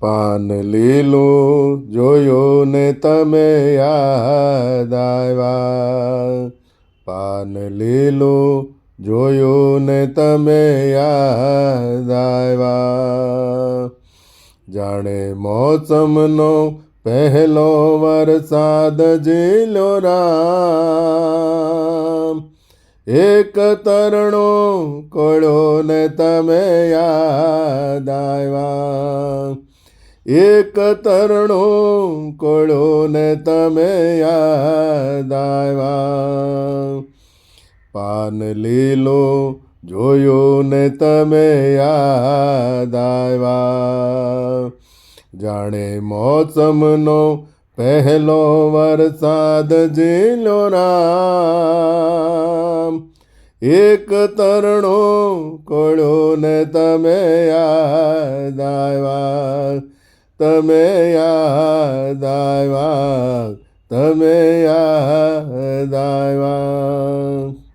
પાન લીલું જોયું ને તમે યાદ આવ્યા. પાન લીલું જોયું ને તમે યાદ આવ્યા. જાણે મોસમનો પહેલો વરસાદ ઝીલો રામ. એક તરણો કોળો ને તમે યાદ આવ્યા. એક તરણો કોળો ને તમે યાદ આવ્યા. પાન લીલો જોયો ને તમે યાદ આવ્યા. જાણે મોસમનો પહેલો વરસાદ જીલો રામ. એક તરણો કોળો ને તમે યાદ આવ્યા. તમે યાદ આવ્યા તમે યાદ આવ્યા.